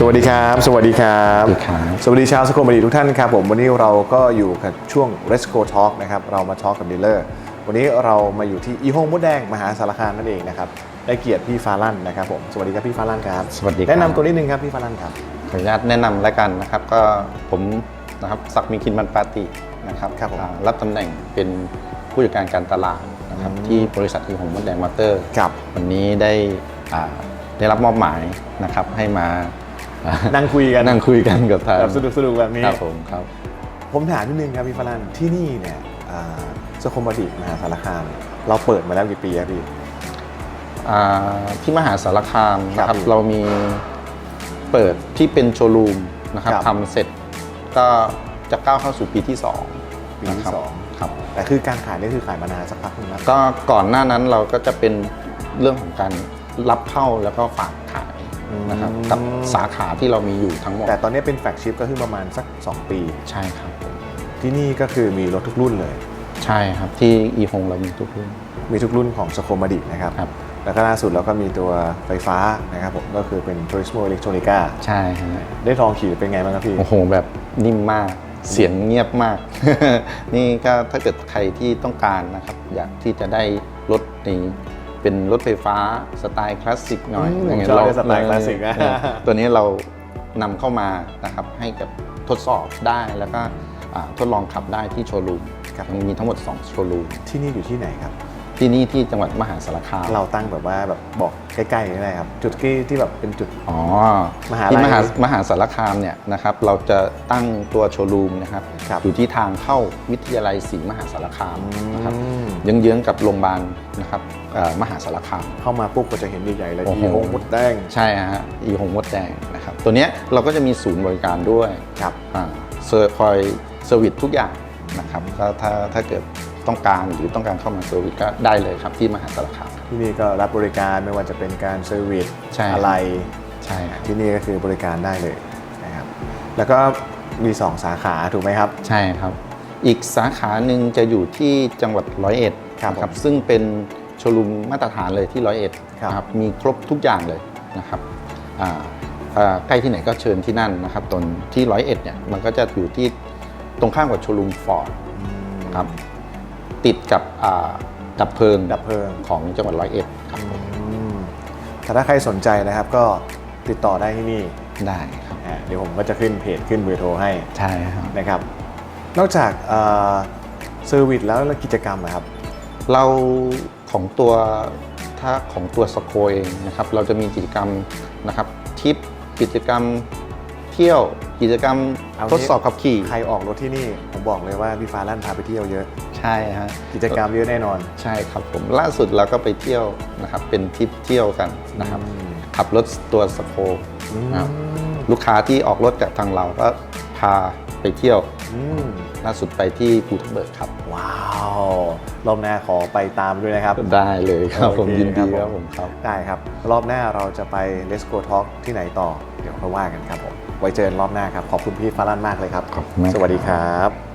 สวัสดีครับ สวัสดีครับ สวัสดีครับ สวัสดีชาวสกลบัณฑิตทุกท่านครับผมวันนี้เราก็อยู่กับช่วง Let's Go Talk นะครับเรามา Talk กับดีลเลอร์วันนี้เรามาอยู่ที่อีโฮงมดแดงมหาสารคามนั่นเองนะครับได้เกียรติพี่ฟาลั่นนะครับผมสวัสดีครับพี่ฟาลั่นครับสวัสดีครับแนะนำตัวนิดนึงครับพี่ฟาลั่นครับขออนุญาตแนะนำแล้วกันนะครับก็ผมนะครับศักดิ์มีคินมันปาตินะครับครับผมอ่ารับตำแหน่งเป็นผู้จัดการการตลาดนะครับที่บริษัทอีหงมดแดงมอเตอร์ครับวันนี้ได้อ่าได้รับมอบหมายนะครับให้มาอ่า นั่งคุยกันนั่งคุยกันกับทางแบบสนุกสนุกๆแบบนี้ครับผมครับ ผมถามนิดนึงครับพี่ฟาลั่นที่นี่เนี่ยอ่าสกลบัณฑิตมหาสารคาม เราเปิดมาแล้วกี่ปีครับพี่อ่าที่มหาสารคามนะคครัรับบเรามีเปิดที่เป็นโชว์รูมนะครับครับทำเสร็จก็จะก้าวเข้าสู่ปีที่ 2 ปีที่สองครับแต่คือการขายนี่คือขายมานานสักพักหนึงแล้วก็ก่อนหน้านั้นเราก็จะเป็นเรื่องของการรับเข้าแล้วก็ฝากขาย นะครับอืมกับสาขาที่เรามีอยู่ทั้งหมดแต่ตอนนี้เป็นแฟลกชิพก็คือประมาณสัก 2 ปี ใช่ครับผมที่นี่ก็คือมีรถทุกรุ่นเลย ใช่ครับที่อีฮงเรามีทุกรุ่น มีทุกรุ่นของสโคมาดินะครับครับแล้วก็ล่าสุดเราก็มีตัวไฟฟ้านะครับผมก็คือเป็น Turismo Electronica ใช่ฮะได้ลองขี่เป็นไงบ้างครับพี่ โอ้โห แบบนิ่มมากเสียงเงียบมาก นี่ก็ถ้าเกิดใครที่ต้องการนะครับ อยากที่จะได้รถนี้ เป็นรถไฟฟ้าสไตล์คลาสสิกหน่อยอืมย่างเงี้ยชอบเราสไตล์คลาสสิกนะเออตัวนี้เรานำเข้ามานะครับให้กับทดสอบได้แล้วก็อ่าทดลองขับได้ที่โชว์รูมครับยังมีทั้งหมด 2 โชว์รูมที่นี่อยู่ที่ไหนครับ ที่นี่ที่จังหวัดมหาสารคามเราตั้งแบบว่าแบบบอกใกล้ๆนี่ได้ครับ จุดที่ที่แบบเป็นจุด อ๋อมหาลัยที่มหามหาสารคามเนี่ยนะครับเราจะตั้งตัวโชว์รูมนะครับครับอยู่ที่ทางเข้าวิทยาลัยศรีมหาสารคามนะครับอืม เยื้องๆกับโรงพยาบาลนะครับเอ่อมหาสารคาม เข้ามาปุ๊บก็จะเห็นใหญ่ๆเลยโอ้โหที่โฮงมดแดงใช่ฮะอีหงมดแดงนะครับตัวเนี้ยเราก็จะมีศูนย์บริการด้วย ครับ อ่าเซอร์คอยเซอร์วิสทุกอย่างนะครับก็ถ้าถ้าเกิด ต้องการหรือต้องการเข้ามาเซอร์วิสก็ได้เลยครับที่มหาสารคาม ที่นี่ก็รับบริการไม่ว่าจะเป็นการเซอร์วิสใช่ อะไร ใช่ครับที่นี่ก็คือบริการได้เลยนะครับ แล้วก็มี 2 สาขาถูกไหมครับ ใช่ครับ อีกสาขาหนึ่งจะอยู่ที่จังหวัดร้อยเอ็ดครับนะซึ่งเป็นโชว์รูมมาตรฐานเลยที่ร้อยเอ็ดครับ นะครับมีครบทุกอย่างเลยนะครับอ่าอ่าใกล้ที่ไหนก็เชิญที่นั่นนะครับตอนที่ร้อยเอ็ดเนี่ยมันก็จะอยู่ที่ตรงข้ามกับโชว์รูมฟอร์ด ครับ ติดกับอ่าดับเพลิงดับเพลิง ของจังหวัดร้อยเอ็ดครับอืมแต่ถ้าใครสนใจนะครับก็ติดต่อได้ที่นี่ได้ครับอ่าเดี๋ยวผมก็จะขึ้นเพจขึ้นเบอร์โทรให้ใช่ครับ นะครับ นอกจากเซอร์วิสแล้วแล้วกิจกรรมนะครับ เราของตัวถ้าของตัวสโคเองนะครับ เราจะมีกิจกรรมนะครับทริปกิจกรรมเที่ยวกิจกรรมเอางี้ ทดสอบขับขี่ ใครออกรถที่นี่ผมบอกเลยว่าพี่ฟ้าลั่นพาไปเที่ยวเยอะ ใช่ฮะกิจกรรมเยอะแน่นอน ใช่ครับผมล่าสุดเราก็ไปเที่ยวนะครับเป็นทริปเที่ยวกันนะครับอืมขับรถตัวสโคนะครับลูกค้าที่ออกรถจากทางเราก็พาไปเที่ยวอืมล่าสุดไปที่ภูทับเบิกครับ ว้าวรอบหน้าขอไปตามด้วยนะครับ ได้เลยครับผมโอเคยินดีคครัรับบผผมมครับ ได้ครับ รอบหน้าเราจะไป Let's Go Talk ที่ไหนต่อ เดี๋ยวค่อยว่ากันครับผม ไว้เจอกันรอบหน้าครับ ขอบคุณพี่ฟ้าลั่นมากเลยครับขอบคุณมากสวัสดีครับ